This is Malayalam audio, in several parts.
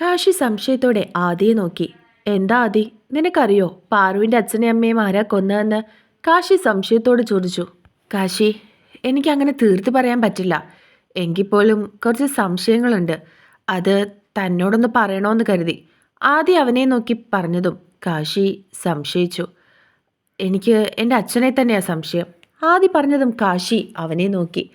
കാശി സംശയത്തോടെ ആദിയെ നോക്കി. എന്താ ആദി? നിനക്കറിയോ? പാറുവിന്റെ അച്ഛനെയും അമ്മയും ആരാ കൊന്നതെന്ന്? കാശി സംശയത്തോട് ചോദിച്ചു. കാശി എനിക്കങ്ങനെ തീർത്ത് പറയാൻ പറ്റില്ല. എങ്കിൽ പോലും കുറച്ച് സംശയങ്ങളുണ്ട്. അത് തന്നോടൊന്ന് പറയണമെന്ന് കരുതി. ആദ്യം അവനെ നോക്കി പറഞ്ഞതും കാശി സംശയിച്ചു. എനിക്ക് എന്റെ അച്ഛനെ തന്നെയാ സംശയം. ആദി പറഞ്ഞതും കാശി അവനെ നോക്കി.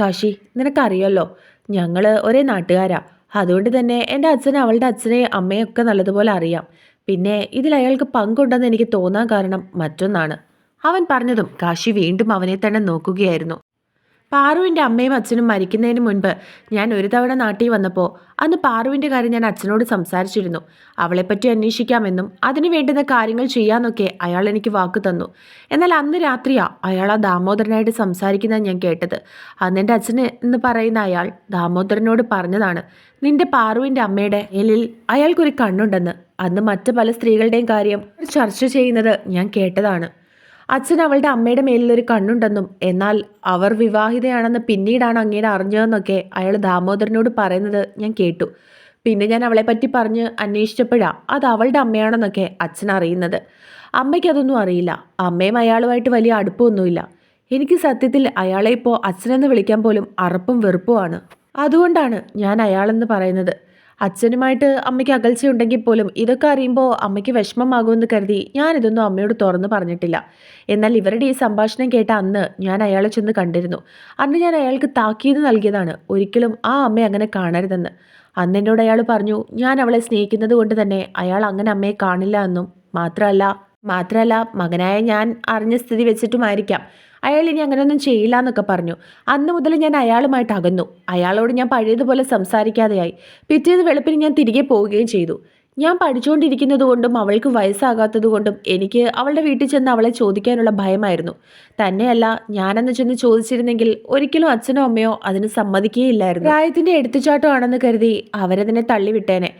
കാശി നിനക്കറിയാമല്ലോ ഞങ്ങൾ ഒരേ നാട്ടുകാരാ. അതുകൊണ്ട് തന്നെ എന്റെ അച്ഛൻ അവളുടെ അച്ഛനെ അമ്മയൊക്കെ നല്ലതുപോലെ അറിയാം. പിന്നെ ഇതിൽ അയാൾക്ക് പങ്കുണ്ടെന്ന് എനിക്ക് തോന്നാൻ കാരണം മറ്റൊന്നാണ്. അവൻ പറഞ്ഞതും കാശി വീണ്ടും അവനെ തന്നെ നോക്കുകയായിരുന്നു. പാറുവിന്റെ അമ്മയും അച്ഛനും മരിക്കുന്നതിന് മുൻപ് ഞാൻ ഒരു തവണ നാട്ടിൽ വന്നപ്പോൾ അന്ന് പാറുവിന്റെ കാര്യം ഞാൻ അച്ഛനോട് സംസാരിച്ചിരുന്നു. അവളെപ്പറ്റി അന്വേഷിക്കാമെന്നും അതിനു വേണ്ടുന്ന കാര്യങ്ങൾ ചെയ്യാമെന്നൊക്കെ അയാൾ എനിക്ക് വാക്ക് തന്നു. എന്നാൽ അന്ന് രാത്രിയാ അയാൾ ആ ദാമോദരനായിട്ട് സംസാരിക്കുന്നത് ഞാൻ കേട്ടത്. അന്ന് എന്റെ അച്ഛന് എന്ന് പറയുന്ന അയാൾ ദാമോദരനോട് പറഞ്ഞതാണ് നിന്റെ പാറുവിന്റെ അമ്മയുടെ എലിൽ അയാൾക്കൊരു കണ്ണുണ്ടെന്ന്. അന്ന് മറ്റു പല സ്ത്രീകളുടെയും കാര്യം ചർച്ച ചെയ്യുന്നത് ഞാൻ കേട്ടതാണ്. അച്ഛൻ അവളുടെ അമ്മയുടെ മേലിലൊരു കണ്ണുണ്ടെന്നും എന്നാൽ അവർ വിവാഹിതയാണെന്ന് പിന്നീടാണ് അങ്ങേര് അറിഞ്ഞതെന്നൊക്കെ അയാൾ ദാമോദരനോട് പറയുന്നത് ഞാൻ കേട്ടു. പിന്നെ ഞാൻ അവളെ പറ്റി പറഞ്ഞ് അന്വേഷിച്ചപ്പോഴാ അത് അവളുടെ അമ്മയാണെന്നൊക്കെ അച്ഛൻ അറിയുന്നത്. അമ്മയ്ക്കതൊന്നും അറിയില്ല. അമ്മയും അയാളുമായിട്ട് വലിയ അടുപ്പമൊന്നുമില്ല. എനിക്ക് സത്യത്തിൽ അയാളെ ഇപ്പോൾ അച്ഛനെന്ന് വിളിക്കാൻ പോലും അറപ്പും വെറുപ്പുമാണ് അതുകൊണ്ടാണ് ഞാൻ അയാളെന്ന് പറയുന്നത്. അച്ഛനുമായിട്ട് അമ്മയ്ക്ക് അകൽച്ചയുണ്ടെങ്കിൽ പോലും ഇതൊക്കെ അറിയുമ്പോൾ അമ്മയ്ക്ക് വിഷമമാകുമെന്ന് കരുതി ഞാനിതൊന്നും അമ്മയോട് തുറന്നു പറഞ്ഞിട്ടില്ല. എന്നാൽ ഇവരുടെ ഈ സംഭാഷണം കേട്ട അന്ന് ഞാൻ അയാളെ ചെന്ന് കണ്ടിരുന്നു. അന്ന് ഞാൻ അയാൾക്ക് താക്കീത് നൽകിയതാണ്. ഒരിക്കലും ആ അമ്മയെ അങ്ങനെ കാണരുതെന്ന്. അന്ന് എന്നോട് അയാൾ പറഞ്ഞു ഞാൻ അവളെ സ്നേഹിക്കുന്നത് കൊണ്ട് തന്നെ അയാൾ അങ്ങനെ അമ്മയെ കാണില്ല എന്നും. മാത്രമല്ല മാത്രമല്ല മകനായ ഞാൻ അറിഞ്ഞ സ്ഥിതി വെച്ചിട്ടുമായിരിക്കാം. അയാൾ ഇനി അങ്ങനെയൊന്നും ചെയ്യില്ല എന്നൊക്കെ പറഞ്ഞു. അന്ന് മുതൽ ഞാൻ അയാളുമായിട്ട് അകന്നു. അയാളോട് ഞാൻ പഴയതുപോലെ സംസാരിക്കാതെയായി. പിറ്റേന്ന് വെളുപ്പിന് ഞാൻ തിരികെ പോവുകയും ചെയ്തു. ഞാൻ പഠിച്ചുകൊണ്ടിരിക്കുന്നത് കൊണ്ടും അവൾക്ക് വയസ്സാകാത്തത് കൊണ്ടും എനിക്ക് അവളുടെ വീട്ടിൽ ചെന്ന് അവളെ ചോദിക്കാനുള്ള ഭയമായിരുന്നു. തന്നെയല്ല ഞാനെന്ന് ചെന്ന് ചോദിച്ചിരുന്നെങ്കിൽ ഒരിക്കലും അച്ഛനോ അമ്മയോ അതിന് സമ്മതിക്കുകയില്ലായിരുന്നു. പ്രായത്തിന്റെ എടുത്തുചാട്ടമാണെന്ന് കരുതി അവരതിനെ തള്ളിവിട്ടേനെ.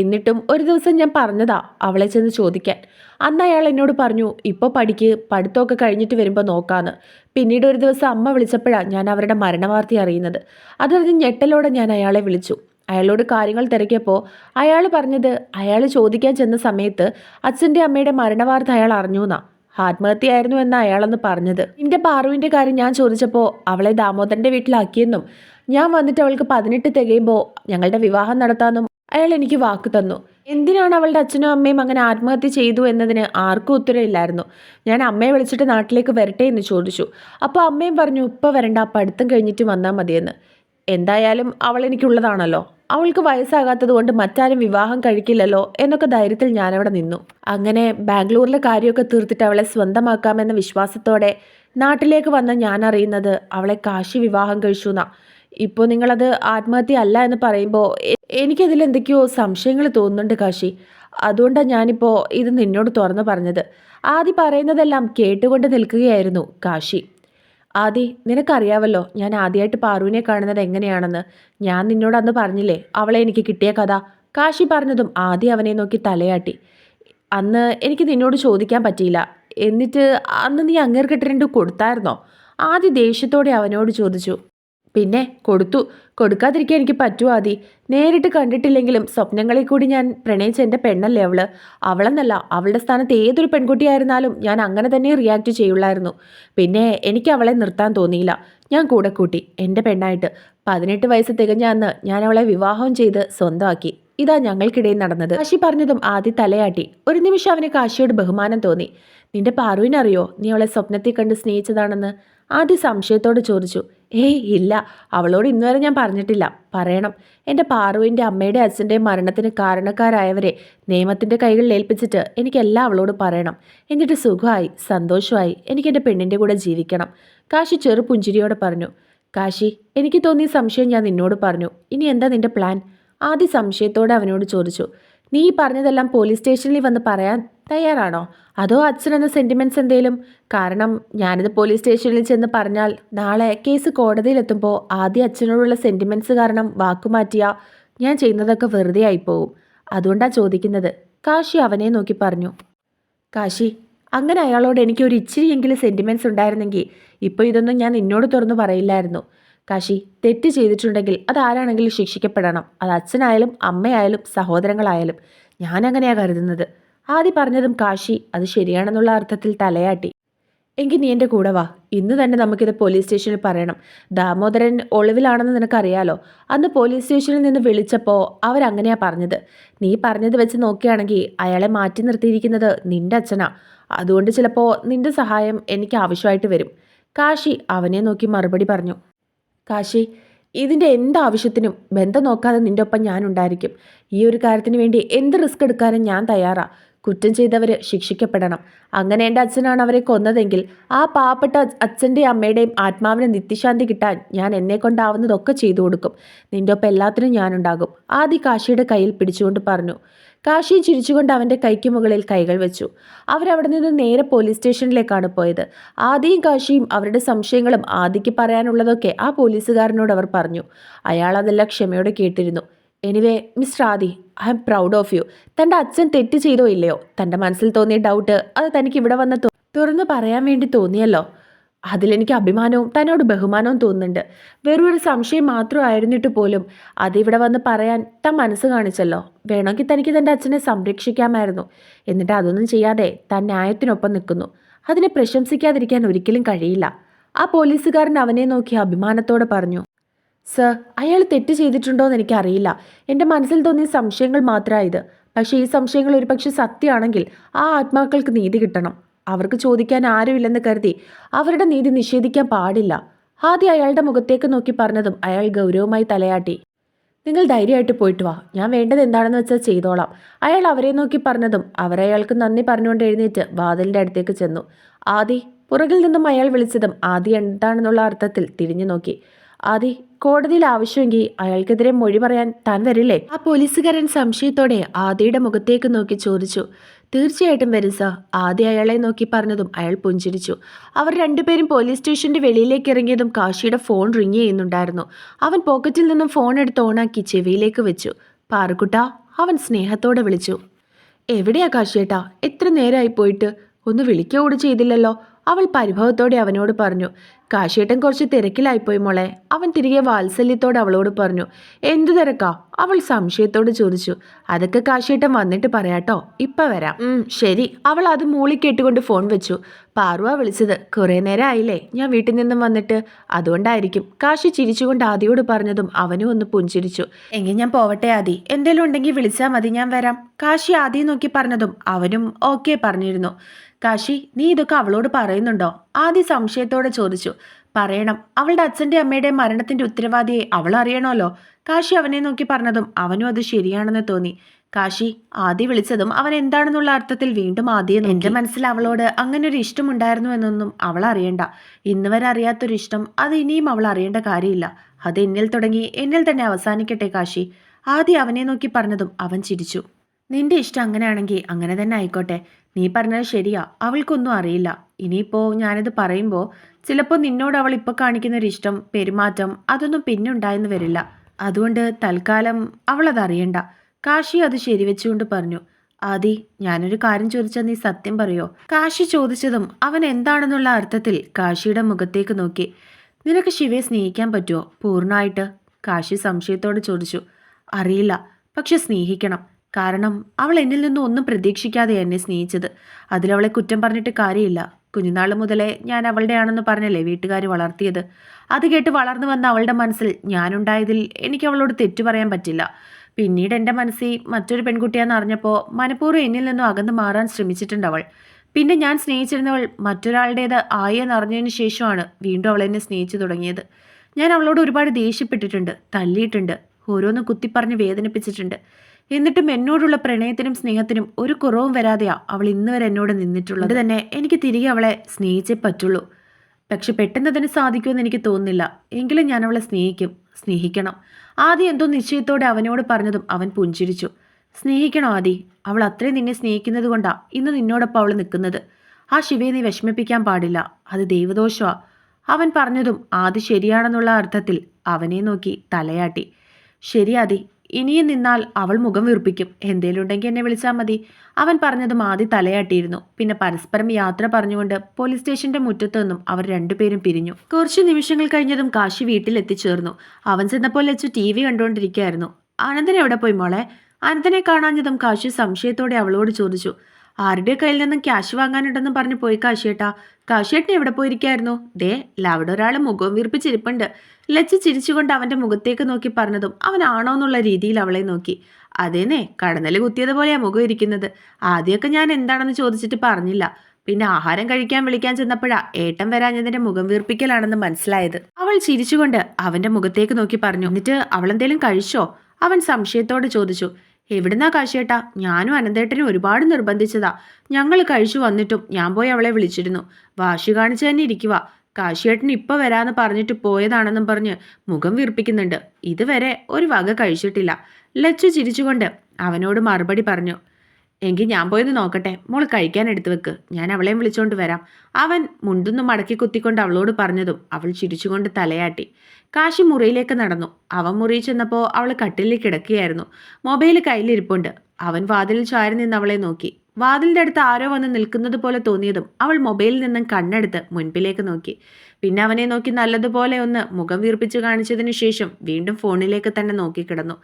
എന്നിട്ടും ഒരു ദിവസം ഞാൻ പറഞ്ഞതാ അവളെ ചെന്ന് ചോദിക്കാൻ. അന്ന് അയാൾ എന്നോട് പറഞ്ഞു ഇപ്പോൾ പഠിക്ക് പഠിത്തമൊക്കെ കഴിഞ്ഞിട്ട് വരുമ്പോൾ നോക്കാന്ന്. പിന്നീട് ഒരു ദിവസം അമ്മ വിളിച്ചപ്പോഴാണ് ഞാൻ അവരുടെ മരണവാർത്ത അറിയുന്നത്. അതറിഞ്ഞ് ഞെട്ടലോടെ ഞാൻ അയാളെ വിളിച്ചു. അയാളോട് കാര്യങ്ങൾ തിരക്കിയപ്പോൾ അയാൾ പറഞ്ഞത് അയാൾ ചോദിക്കാൻ ചെന്ന സമയത്ത് അച്ഛന്റെ അമ്മയുടെ മരണവാർത്ത അയാൾ അറിഞ്ഞു എന്നാ ആത്മഹത്യയായിരുന്നു എന്നാ അയാളെന്ന് പറഞ്ഞത്. നിന്റെ പാറുവിന്റെ കാര്യം ഞാൻ ചോദിച്ചപ്പോൾ അവളെ ദാമോദരന്റെ വീട്ടിലാക്കിയെന്നും ഞാൻ വന്നിട്ട് അവൾക്ക് പതിനെട്ട് തികയുമ്പോൾ ഞങ്ങളുടെ വിവാഹം നടത്താമെന്നും അയാൾ എനിക്ക് വാക്ക് തന്നു. എന്തിനാണ് അവളുടെ അച്ഛനും അമ്മയും അങ്ങനെ ആത്മഹത്യ ചെയ്തു എന്നതിന് ആർക്കും ഉത്തരവില്ലായിരുന്നു. ഞാൻ അമ്മയെ വിളിച്ചിട്ട് നാട്ടിലേക്ക് വരട്ടെ എന്ന് ചോദിച്ചു. അപ്പോൾ അമ്മയും പറഞ്ഞു ഇപ്പം വരണ്ട പഠിത്തം കഴിഞ്ഞിട്ട് വന്നാൽ മതിയെന്ന്. എന്തായാലും അവൾ എനിക്കുള്ളതാണല്ലോ. അവൾക്ക് വയസ്സാകാത്തത് കൊണ്ട് മറ്റാരും വിവാഹം കഴിക്കില്ലല്ലോ എന്നൊക്കെ ധൈര്യത്തിൽ ഞാനവിടെ നിന്നു. അങ്ങനെ ബാംഗ്ലൂരിലെ കാര്യമൊക്കെ തീർത്തിട്ട് അവളെ സ്വന്തമാക്കാമെന്ന വിശ്വാസത്തോടെ നാട്ടിലേക്ക് വന്ന ഞാൻ അറിയുന്നത് അവളെ കാശി വിവാഹം കഴിച്ചു എന്നാ ഇപ്പോൾ നിങ്ങളത് ആത്മഹത്യ അല്ല എന്ന് പറയുമ്പോൾ എനിക്കതിൽ എന്തൊക്കെയോ സംശയങ്ങൾ തോന്നുന്നുണ്ട് കാശി. അതുകൊണ്ടാണ് ഞാനിപ്പോൾ ഇത് നിന്നോട് തുറന്നു പറഞ്ഞത്. ആദി പറയുന്നതെല്ലാം കേട്ടുകൊണ്ട് നിൽക്കുകയായിരുന്നു കാശി. ആദി നിനക്കറിയാവല്ലോ ഞാൻ ആദ്യമായിട്ട് പാറുവിനെ കാണുന്നത് എങ്ങനെയാണെന്ന്. ഞാൻ നിന്നോട് അന്ന് പറഞ്ഞില്ലേ അവളെ എനിക്ക് കിട്ടിയ കഥ. കാശി പറഞ്ഞതും ആദി അവനെ നോക്കി തലയാട്ടി. അന്ന് എനിക്ക് നിന്നോട് ചോദിക്കാൻ പറ്റിയില്ല. എന്നിട്ട് അന്ന് നീ അങ്ങേർക്കിട്ട് രണ്ടു കൊടുത്തായിരുന്നോ? ആദ്യ ദേഷ്യത്തോടെ അവനോട് ചോദിച്ചു. പിന്നെ കൊടുത്തു. കൊടുക്കാതിരിക്കാൻ എനിക്ക് പറ്റുമോ ആദി? നേരിട്ട് കണ്ടിട്ടില്ലെങ്കിലും സ്വപ്നങ്ങളിൽ കൂടി ഞാൻ പ്രണയിച്ച എന്റെ പെണ്ണല്ലേ അവൾ? അവളെന്നല്ല അവളുടെ സ്ഥാനത്ത് ഏതൊരു പെൺകുട്ടിയായിരുന്നാലും ഞാൻ അങ്ങനെ തന്നെ റിയാക്ട് ചെയ്യുള്ളായിരുന്നു. പിന്നെ എനിക്ക് അവളെ നിർത്താൻ തോന്നിയില്ല. ഞാൻ കൂടെ കൂട്ടി എന്റെ പെണ്ണായിട്ട്. പതിനെട്ട് വയസ്സ് തികഞ്ഞ അന്ന് ഞാൻ അവളെ വിവാഹം ചെയ്ത് സ്വന്തമാക്കി. ഇതാ ഞങ്ങൾക്കിടയിൽ നടന്നത്. കാശി പറഞ്ഞതും ആദ്യ തലയാട്ടി. ഒരു നിമിഷം അവന് കാശിയോട് ബഹുമാനം തോന്നി. നിന്റെ പാറുവിനറിയോ? നീ അവളെ സ്വപ്നത്തിൽ കണ്ട് സ്നേഹിച്ചതാണെന്ന്? ആദ്യ സംശയത്തോട് ചോദിച്ചു. ഏയ് ഇല്ല അവളോട് ഇന്നുവരെ ഞാൻ പറഞ്ഞിട്ടില്ല. പറയണം എന്റെ പാറുവിന്റെ അമ്മയുടെ അച്ഛന്റെ മരണത്തിന് കാരണക്കാരായവരെ നിയമത്തിന്റെ കൈകളിൽ ഏൽപ്പിച്ചിട്ട് എനിക്കെല്ലാം അവളോട് പറയണം. എന്നിട്ട് സുഖമായി സന്തോഷമായി എനിക്ക് എന്റെ പെണ്ണിന്റെ കൂടെ ജീവിക്കണം. കാശി ചെറു പുഞ്ചിരിയോടെ പറഞ്ഞു കാശി എനിക്ക് തോന്നിയ സംശയം ഞാൻ നിന്നോട് പറഞ്ഞു. ഇനി എന്താ നിന്റെ പ്ലാൻ? ആദ്യ സംശയത്തോടെ അവനോട് ചോദിച്ചു നീ പറഞ്ഞതെല്ലാം പോലീസ് സ്റ്റേഷനിൽ വന്ന് പറയാൻ തയ്യാറാണോ? അതോ അച്ഛനെന്ന സെന്റിമെന്റ്സ് എന്തേലും? കാരണം ഞാനിത് പോലീസ് സ്റ്റേഷനിൽ ചെന്ന് പറഞ്ഞാൽ നാളെ കേസ് കോടതിയിലെത്തുമ്പോൾ ആദ്യം അച്ഛനോടുള്ള സെന്റിമെന്റ്സ് കാരണം വാക്കുമാറ്റിയ ഞാൻ ചെയ്യുന്നതൊക്കെ വെറുതെ ആയിപ്പോവും. അതുകൊണ്ടാണ് ചോദിക്കുന്നത്. കാശി അവനെ നോക്കി പറഞ്ഞു. കാശി അങ്ങനെ അയാളോട് എനിക്ക് ഒരു ഇച്ചിരിയെങ്കിലും സെന്റിമെന്റ്സ് ഉണ്ടായിരുന്നെങ്കിൽ ഇപ്പോൾ ഇതൊന്നും ഞാൻ നിന്നോട് തുറന്നു പറയില്ലായിരുന്നു. കാശി തെറ്റ് ചെയ്തിട്ടുണ്ടെങ്കിൽ അത് ആരാണെങ്കിലും ശിക്ഷിക്കപ്പെടണം. അത് അച്ഛനായാലും അമ്മയായാലും സഹോദരങ്ങളായാലും. ഞാനങ്ങനെയാണ് കരുതുന്നത്. ആദ്യ പറഞ്ഞതും കാശി അത് ശരിയാണെന്നുള്ള അർത്ഥത്തിൽ തലയാട്ടി. എങ്കിൽ നീ എന്റെ കൂടെ വാ. ഇന്ന് തന്നെ നമുക്കിത് പോലീസ് സ്റ്റേഷനിൽ പറയണം. ദാമോദരൻ ഒളിവിലാണെന്ന് നിനക്കറിയാലോ? അന്ന് പോലീസ് സ്റ്റേഷനിൽ നിന്ന് വിളിച്ചപ്പോൾ അവരങ്ങനെയാ പറഞ്ഞത്. നീ പറഞ്ഞത് വെച്ച് നോക്കുകയാണെങ്കിൽ അയാളെ മാറ്റി നിർത്തിയിരിക്കുന്നത് നിന്റെ അച്ഛനാ. അതുകൊണ്ട് ചിലപ്പോൾ നിന്റെ സഹായം എനിക്ക് ആവശ്യമായിട്ട് വരും. കാശി അവനെ നോക്കി മറുപടി പറഞ്ഞു. കാശി ഇതിന്റെ എന്ത് ആവശ്യത്തിനും ബന്ധം നോക്കാതെ നിന്റെ ഒപ്പം ഞാനുണ്ടായിരിക്കും ഈ ഒരു കാര്യത്തിന് വേണ്ടി എന്ത് റിസ്ക് എടുക്കാനും ഞാൻ തയ്യാറാ. കുറ്റം ചെയ്തവർ ശിക്ഷിക്കപ്പെടണം. അങ്ങനെ എന്റെ അച്ഛനാണ് അവരെ കൊന്നതെങ്കിൽ ആ പാവപ്പെട്ട അച്ഛന്റെയും അമ്മയുടെയും ആത്മാവിന് നിത്യശാന്തി കിട്ടാൻ ഞാൻ എന്നെ കൊണ്ടാവുന്നതൊക്കെ ചെയ്തു കൊടുക്കും. നിന്റെ ഒപ്പം എല്ലാത്തിനും ഞാനുണ്ടാകും. ആദി കാശിയുടെ കയ്യിൽ പിടിച്ചുകൊണ്ട് പറഞ്ഞു. കാശി ചിരിച്ചുകൊണ്ട് അവന്റെ കൈക്ക് മുകളിൽ കൈകൾ വെച്ചു. അവരവിടെ നിന്ന് നേരെ പോലീസ് സ്റ്റേഷനിലേക്കാണ് പോയത്. ആദിയും കാശിയും അവരുടെ സംശയങ്ങളും ആദിക്ക് പറയാനുള്ളതൊക്കെ ആ പോലീസുകാരനോട് അവർ പറഞ്ഞു. അയാൾ അതെല്ലാം ക്ഷമയോടെ കേട്ടിരുന്നു. Anyway miss Radhi I am proud of you തന്റെ അച്ഛൻ തെറ്റ് ചെയ്തോ ഇല്ലയോ? തന്റെ മനസ്സിൽ തോന്നിയ ഡൗട്ട് അത് തനിക്ക് ഇവിടെ വന്ന് തുറന്ന് പറയാൻ വേണ്ടി തോന്നിയല്ലോ. അതിലെനിക്ക് അഭിമാനവും തന്നോട് ബഹുമാനവും തോന്നുന്നുണ്ട്. വെറൊരു സംശയം മാത്രമായിരുന്നിട്ട് പോലും അതിവിടെ വന്ന് പറയാൻ താൻ മനസ്സ് കാണിച്ചല്ലോ. വേണമെങ്കിൽ തനിക്ക് തന്റെ അച്ഛനെ സംരക്ഷിക്കാമായിരുന്നു. എന്നിട്ട് അതൊന്നും ചെയ്യാതെ താൻ ന്യായത്തിനൊപ്പം നിൽക്കുന്നു. അതിനെ പ്രശംസിക്കാതിരിക്കാൻ ഒരിക്കലും കഴിയില്ല. ആ പോലീസുകാരൻ അവനെ നോക്കി അഭിമാനത്തോടെ പറഞ്ഞു. സർ അയാൾ തെറ്റ് ചെയ്തിട്ടുണ്ടോ എന്ന് എനിക്കറിയില്ല. എന്റെ മനസ്സിൽ തോന്നിയ സംശയങ്ങൾ മാത്രമായത്. പക്ഷേ ഈ സംശയങ്ങൾ ഒരുപക്ഷെ സത്യമാണെങ്കിൽ ആ ആത്മാക്കൾക്ക് നീതി കിട്ടണം. അവർക്ക് ചോദിക്കാൻ ആരുമില്ലെന്ന് കരുതി അവരുടെ നീതി നിഷേധിക്കാൻ പാടില്ല. ആദ്യം അയാളുടെ മുഖത്തേക്ക് നോക്കി പറഞ്ഞതും അയാൾ ഗൗരവമായി തലയാട്ടി. നിങ്ങൾ ധൈര്യമായിട്ട് പോയിട്ട് വാ. ഞാൻ വേണ്ടത് എന്താണെന്ന് വെച്ചാൽ ചെയ്തോളാം. അയാൾ അവരെ നോക്കി പറഞ്ഞതും അവരയാൾക്ക് നന്ദി പറഞ്ഞുകൊണ്ട് എഴുന്നേറ്റ് വാതിലിന്റെ അടുത്തേക്ക് ചെന്നു. ആദി പുറകിൽ നിന്നും അയാൾ വിളിച്ചതും ആദി എന്താണെന്നുള്ള അർത്ഥത്തിൽ തിരിഞ്ഞു നോക്കി ആദി കോടതിയിൽ ആവശ്യമെങ്കിൽ അയാൾക്കെതിരെ മൊഴി പറയാൻ താൻ വരില്ലേ? ആ പോലീസുകാരൻ സംശയത്തോടെ ആദിയുടെ മുഖത്തേക്ക് നോക്കി ചോദിച്ചു. തീർച്ചയായിട്ടും വരും സർ. ആദ്യ അയാളെ നോക്കി പറഞ്ഞതും അയാൾ പുഞ്ചിരിച്ചു. അവർ രണ്ടുപേരും പോലീസ് സ്റ്റേഷന്റെ വെളിയിലേക്ക് ഇറങ്ങിയതും കാശിയുടെ ഫോൺ റിങ് ചെയ്യുന്നുണ്ടായിരുന്നു. അവൻ പോക്കറ്റിൽ നിന്നും ഫോൺ എടുത്ത് ഓണാക്കി ചെവിയിലേക്ക് വെച്ചു. പാറുക്കുട്ട അവൻ സ്നേഹത്തോടെ വിളിച്ചു. എവിടെയാ കാശിയേട്ടാ? എത്ര നേരമായി പോയിട്ട്? ഒന്ന് വിളിക്കുക ചെയ്തില്ലല്ലോ. അവൾ പരിഭവത്തോടെ അവനോട് പറഞ്ഞു കാശിയേട്ടൻ കുറച്ച് തിരക്കിലായിപ്പോയി മോളെ. അവൻ തിരികെ വാത്സല്യത്തോടെ അവളോട് പറഞ്ഞു എന്തു തിരക്കാ? അവൾ സംശയത്തോട് ചോദിച്ചു അതൊക്കെ കാശിയേട്ടൻ വന്നിട്ട് പറയാട്ടോ ഇപ്പൊ വരാം. ശരി. അവൾ അത് മൂളി കേട്ടുകൊണ്ട് ഫോൺ വെച്ചു. പാറുവ വിളിച്ചത് കുറേ നേരം ആയില്ലേ ഞാൻ വീട്ടിൽ നിന്നും വന്നിട്ട്? അതുകൊണ്ടായിരിക്കും. കാശി ചിരിച്ചുകൊണ്ട് ആദിയോട് പറഞ്ഞതും അവനും ഒന്ന് പുഞ്ചിരിച്ചു. എങ്കിൽ ഞാൻ പോവട്ടെ ആദി എന്തെങ്കിലും ഉണ്ടെങ്കിൽ വിളിച്ചാൽ മതി ഞാൻ വരാം. കാശി ആദിയെ നോക്കി പറഞ്ഞതും അവനും ഓക്കെ പറഞ്ഞിരുന്നു. കാശി നീ ഇതൊക്കെ അവളോട് പറയുന്നുണ്ടോ? ആദി സംശയത്തോടെ ചോദിച്ചു. പറയണം. അവളുടെ അച്ഛന്റെ അമ്മയുടെ മരണത്തിന്റെ ഉത്തരവാദിയെ അവൾ അറിയണമല്ലോ. കാശി അവനെ നോക്കി പറഞ്ഞതും അവനും അത് ശരിയാണെന്ന് തോന്നി. കാശി ആദി വിളിച്ചതും അവൻ എന്താണെന്നുള്ള അർത്ഥത്തിൽ വീണ്ടും ആദിയെ എന്റെ മനസ്സിൽ അവളോട് അങ്ങനെ ഒരു ഇഷ്ടമുണ്ടായിരുന്നു എന്നൊന്നും അവൾ അറിയണ്ട. ഇന്ന് വരെ അറിയാത്തൊരു ഇഷ്ടം അത് ഇനിയും അവൾ അറിയേണ്ട കാര്യമില്ല. അത് എന്നിൽ തുടങ്ങി എന്നിൽ തന്നെ അവസാനിക്കട്ടെ കാശി. ആദി അവനെ നോക്കി പറഞ്ഞതും അവൻ ചിരിച്ചു. നിന്റെ ഇഷ്ടം അങ്ങനെയാണെങ്കിൽ അങ്ങനെ തന്നെ ആയിക്കോട്ടെ. നീ പറഞ്ഞത് ശരിയാ. അവൾക്കൊന്നും അറിയില്ല. ഇനിയിപ്പോൾ ഞാനിത് പറയുമ്പോൾ ചിലപ്പോൾ നിന്നോട് അവൾ ഇപ്പോൾ കാണിക്കുന്ന ഒരു ഇഷ്ടം പെരുമാറ്റം അതൊന്നും പിന്നെ ഉണ്ടായെന്ന് വരില്ല. അതുകൊണ്ട് തൽക്കാലം അവളതറിയണ്ട കാശി അത് ശരിവെച്ചുകൊണ്ട് പറഞ്ഞു. ആദി ഞാനൊരു കാര്യം ചോദിച്ചാൽ നീ സത്യം പറയോ? കാശി ചോദിച്ചതും അവൻ എന്താണെന്നുള്ള അർത്ഥത്തിൽ കാശിയുടെ മുഖത്തേക്ക് നോക്കി. നിനക്ക് ശിവയെ സ്നേഹിക്കാൻ പറ്റുമോ പൂർണമായിട്ട് കാശി സംശയത്തോടെ ചോദിച്ചു. അറിയില്ല. പക്ഷെ സ്നേഹിക്കണം. കാരണം അവൾ എന്നിൽ നിന്നും ഒന്നും പ്രതീക്ഷിക്കാതെ എന്നെ സ്നേഹിച്ചത്. അതിലവളെ കുറ്റം പറഞ്ഞിട്ട് കാര്യമില്ല. കുഞ്ഞുനാൾ മുതലേ ഞാൻ അവളുടെയാണെന്ന് പറഞ്ഞല്ലേ വീട്ടുകാർ വളർത്തിയത്. അത് കേട്ട് വളർന്നു വന്ന അവളുടെ മനസ്സിൽ ഞാനുണ്ടായതിൽ എനിക്ക് അവളോട് തെറ്റു പറയാൻ പറ്റില്ല. പിന്നീട് എന്റെ മനസ്സിൽ മറ്റൊരു പെൺകുട്ടിയാന്ന് അറിഞ്ഞപ്പോൾ മനഃപൂർവം എന്നിൽ നിന്നും അകന്നു മാറാൻ ശ്രമിച്ചിട്ടുണ്ട് അവൾ. പിന്നെ ഞാൻ സ്നേഹിച്ചിരുന്നവൾ മറ്റൊരാളുടേത് ആയി എന്നറിഞ്ഞതിന് ശേഷമാണ് വീണ്ടും അവൾ എന്നെ സ്നേഹിച്ചു തുടങ്ങിയത്. ഞാൻ അവളോട് ഒരുപാട് ദേഷ്യപ്പെട്ടിട്ടുണ്ട് തല്ലിയിട്ടുണ്ട് ഓരോന്ന് കുത്തിപ്പറഞ്ഞ് വേദനിപ്പിച്ചിട്ടുണ്ട്. എന്നിട്ടും എന്നോടുള്ള പ്രണയത്തിനും സ്നേഹത്തിനും ഒരു കുറവും വരാതെയാ അവൾ ഇന്ന് വരെ എന്നോട് നിന്നിട്ടുള്ളത്. തന്നെ എനിക്ക് തിരികെ അവളെ സ്നേഹിച്ചേ പറ്റുള്ളൂ. പക്ഷെ പെട്ടെന്ന് അതിന് സാധിക്കുമെന്ന് എനിക്ക് തോന്നുന്നില്ല. എങ്കിലും ഞാൻ അവളെ സ്നേഹിക്കും. സ്നേഹിക്കണം. ആദി എന്തോ നിശ്ചയത്തോടെ അവനോട് പറഞ്ഞതും അവൻ പുഞ്ചിരിച്ചു. സ്നേഹിക്കണം ആദി. അവൾ അത്രയും നിന്നെ സ്നേഹിക്കുന്നത് കൊണ്ടാ ഇന്ന് നിന്നോടൊപ്പം അവൾ നിൽക്കുന്നത്. ആ ശിവയെ നീ വിഷമിപ്പിക്കാൻ പാടില്ല. അത് ദൈവദോഷമാ അവൻ പറഞ്ഞതും ആദി ശരിയാണെന്നുള്ള അർത്ഥത്തിൽ അവനെ നോക്കി തലയാട്ടി. ശരിയാദി ഇനിയും നിന്നാൽ അവൾ മുഖം വീർപ്പിക്കും. എന്തേലും ഉണ്ടെങ്കിൽ എന്നെ വിളിച്ചാൽ മതി. അവൻ പറഞ്ഞതും ആദ്യ തലയാട്ടിയിരുന്നു. പിന്നെ പരസ്പരം യാത്ര പറഞ്ഞുകൊണ്ട് പോലീസ് സ്റ്റേഷന്റെ മുറ്റത്തു നിന്നും അവർ രണ്ടുപേരും പിരിഞ്ഞു. കുറച്ച് നിമിഷങ്ങൾ കഴിഞ്ഞതും കാശി വീട്ടിൽ എത്തിച്ചേർന്നു അവൻ ചെന്നപ്പോൾ വെച്ച് ടി വി കണ്ടുകൊണ്ടിരിക്കുകയായിരുന്നു. അനന്തൻ എവിടെ പോയി മോളെ? അനന്തനെ കാണാഞ്ഞതും കാശി സംശയത്തോടെ അവളോട് ചോദിച്ചു. ആരുടെ കയ്യിൽ നിന്നും ക്യാഷ് വാങ്ങാനുണ്ടെന്ന് പറഞ്ഞ് പോയി കാശിയേട്ടാ. കാശിയേട്ടൻ എവിടെ പോയിരിക്കായിരുന്നു? ദേ ലവിടെ ഒരാൾ മുഖം വീർപ്പിച്ചിരിപ്പുണ്ട്. ലച്ച് ചിരിച്ചുകൊണ്ട് അവന്റെ മുഖത്തേക്ക് നോക്കി പറഞ്ഞതും അവനാണോ എന്നുള്ള രീതിയിൽ അവളെ നോക്കി. അതേനേ കടന്നൽ കുത്തിയതുപോലെയാ മുഖം ഇരിക്കുന്നത്. ആദ്യമൊക്കെ ഞാൻ എന്താണെന്ന് ചോദിച്ചിട്ട് പറഞ്ഞില്ല. പിന്നെ ആഹാരം കഴിക്കാൻ വിളിക്കാൻ ചെന്നപ്പോഴാ ഏട്ടൻ വരാഞ്ഞതിന്റെ മുഖം വീർപ്പിക്കലാണെന്ന് മനസ്സിലായത്. അവൾ ചിരിച്ചുകൊണ്ട് അവന്റെ മുഖത്തേക്ക് നോക്കി പറഞ്ഞു. എന്നിട്ട് അവൾ എന്തേലും കഴിച്ചോ? അവൻ സംശയത്തോടെ ചോദിച്ചു. എവിടുന്നാ കാശിയേട്ടാ? ഞാനും അനന്തേട്ടനും ഒരുപാട് നിർബന്ധിച്ചതാ. ഞങ്ങൾ കഴിച്ചു വന്നിട്ടും ഞാൻ പോയി അവളെ വിളിച്ചിരുന്നു. വാശി കാണിച്ചു തന്നെ ഇരിക്കുക കാശിയേട്ടൻ ഇപ്പൊ വരാന്ന് പറഞ്ഞിട്ട് പോയതാണെന്നും പറഞ്ഞ് മുഖം വീർപ്പിക്കുന്നുണ്ട്. ഇതുവരെ ഒരു വക കഴിച്ചിട്ടില്ല. ലച്ചു ചിരിച്ചുകൊണ്ട് അവനോട് മറുപടി പറഞ്ഞു. എങ്കിൽ ഞാൻ പോയത് നോക്കട്ടെ. മോൾ കഴിക്കാൻ എടുത്തു വെക്ക്. ഞാൻ അവളെയും വിളിച്ചുകൊണ്ട് വരാം. അവൻ മുണ്ടൊന്ന് മടക്കി കുത്തിക്കൊണ്ട് അവളോട് പറഞ്ഞതും അവൾ ചിരിച്ചുകൊണ്ട് തലയാട്ടി. കാശി മുറിയിലേക്ക് നടന്നു. അവൻ മുറിയിൽ ചെന്നപ്പോൾ അവൾ കട്ടിലിൽ കിടക്കുകയായിരുന്നു. മൊബൈൽ കയ്യിലിരിപ്പുണ്ട്. അവൻ വാതിലിൽ ചാരി നിന്ന് അവളെ നോക്കി. വാതിലിന്റെ അടുത്ത് ആരോ വന്ന് നിൽക്കുന്നത് പോലെ തോന്നിയതും അവൾ മൊബൈലിൽ നിന്നും കണ്ണെടുത്ത് മുൻപിലേക്ക് നോക്കി. പിന്നെ അവനെ നോക്കി നല്ലതുപോലെ ഒന്ന് മുഖം വീർപ്പിച്ച് കാണിച്ചതിന് ശേഷം വീണ്ടും ഫോണിലേക്ക് തന്നെ നോക്കിക്കിടന്നു.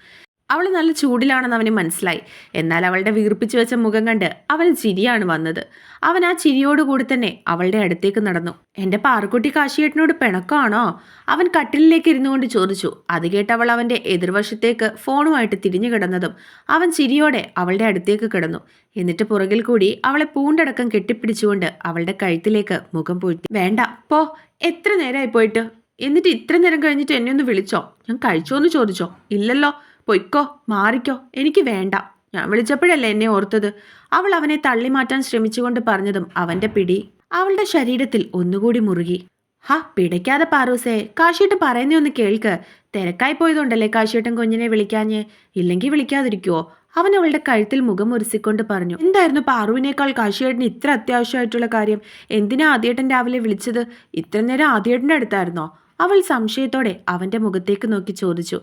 അവൾ നല്ല ചൂടിലാണെന്ന് അവന് മനസ്സിലായി. എന്നാൽ അവളുടെ വീർപ്പിച്ചു വെച്ച മുഖം കണ്ട് അവന് ചിരിയാണ് വന്നത്. അവൻ ആ ചിരിയോടുകൂടി തന്നെ അവളുടെ അടുത്തേക്ക് നടന്നു. എന്റെ പാറക്കുട്ടി കാശിയേട്ടനോട് പിണക്കമാണോ? അവൻ കട്ടിലിലേക്ക് ഇരുന്നുകൊണ്ട് ചോദിച്ചു. അത് കേട്ട് അവൾ അവന്റെ എതിർവശത്തേക്ക് ഫോണുമായിട്ട് തിരിഞ്ഞു കിടന്നതും അവൻ ചിരിയോടെ അവളുടെ അടുത്തേക്ക് കിടന്നു. എന്നിട്ട് പുറകിൽ കൂടി അവളെ പൂണ്ടടക്കം കെട്ടിപ്പിടിച്ചുകൊണ്ട് അവളുടെ കഴുത്തിലേക്ക് മുഖം പൂഴ്ത്തി. വേണ്ട പോ. എത്ര നേരമായി പോയിട്ട്? എന്നിട്ട് ഇത്ര നേരം കഴിഞ്ഞിട്ട് എന്നെ ഒന്ന് വിളിച്ചോ? ഞാൻ കഴിച്ചോ എന്ന് ചോദിച്ചോ? ഇല്ലല്ലോ. പൊയ്ക്കോ മാറിക്കോ എനിക്ക് വേണ്ട. ഞാൻ വിളിച്ചപ്പോഴല്ലേ എന്നെ ഓർത്തത്. അവൾ അവനെ തള്ളി മാറ്റാൻ ശ്രമിച്ചുകൊണ്ട് പറഞ്ഞതും അവന്റെ പിടി. അവളുടെ ശരീരത്തിൽ ഒന്നുകൂടി മുറുകി. ഹാ പിടയ്ക്കാതെ പാറൂസേ കാശിയേട്ടൻ പറയുന്നേ ഒന്ന് കേൾക്ക്. തിരക്കായി പോയതുകൊണ്ടല്ലേ കാശിയേട്ടൻ കുഞ്ഞിനെ വിളിക്കാഞ്ഞ്? ഇല്ലെങ്കിൽ വിളിക്കാതിരിക്കുവോ? അവൻ അവളുടെ കഴുത്തിൽ മുഖം മുറിസിക്കൊണ്ട് പറഞ്ഞു. എന്തായിരുന്നു പാറുവിനേക്കാൾ കാശിയേട്ടന് ഇത്ര അത്യാവശ്യമായിട്ടുള്ള കാര്യം? എന്തിനാ ആദ്യേട്ടൻ രാവിലെ വിളിച്ചത്? ഇത്ര നേരം ആദ്യേട്ടന്റെ അടുത്തായിരുന്നോ? അവൾ സംശയത്തോടെ അവന്റെ മുഖത്തേക്ക് നോക്കി ചോദിച്ചു.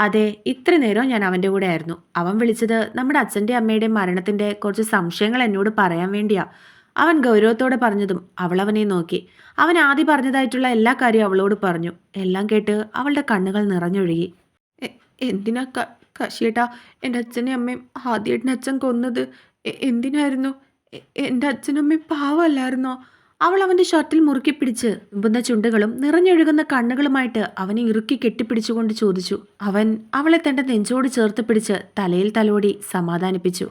അതെ ഇത്ര നേരം ഞാൻ അവന്റെ കൂടെ ആയിരുന്നു. അവൻ വിളിച്ചത് നമ്മുടെ അച്ഛന്റെ അമ്മയുടെ മരണത്തിന്റെ കുറച്ച് സംശയങ്ങൾ എന്നോട് പറയാൻ വേണ്ടിയാ. അവൻ ഗൗരവത്തോടെ പറഞ്ഞതും അവൾ അവനെ നോക്കി. അവൻ ആദ്യം പറഞ്ഞതായിട്ടുള്ള എല്ലാ കാര്യവും അവളോട് പറഞ്ഞു. എല്ലാം കേട്ട് അവളുടെ കണ്ണുകൾ നിറഞ്ഞൊഴുകി. "എ- എന്തിനാ ക കശിയേട്ടാ എന്റെ അച്ഛനെയും അമ്മയും ആദ്യേട്ടൻ അച്ഛൻ കൊന്നത്? എന്തിനായിരുന്നു? എന്റെ അച്ഛനും അമ്മയും പാവമല്ലായിരുന്നോ? അവൾ അവന്റെ ഷർട്ടിൽ മുറുക്കി പിടിച്ച് ഉമ്പുന്ന ചുണ്ടുകളും നിറഞ്ഞൊഴുകുന്ന കണ്ണുകളുമായിട്ട് അവനെ ഇറുക്കി കെട്ടിപ്പിടിച്ചുകൊണ്ട് ചോദിച്ചു. അവൻ അവളെ തന്റെ നെഞ്ചോട് ചേർത്ത് പിടിച്ച് തലയിൽ തലോടി സമാധാനിപ്പിച്ചു.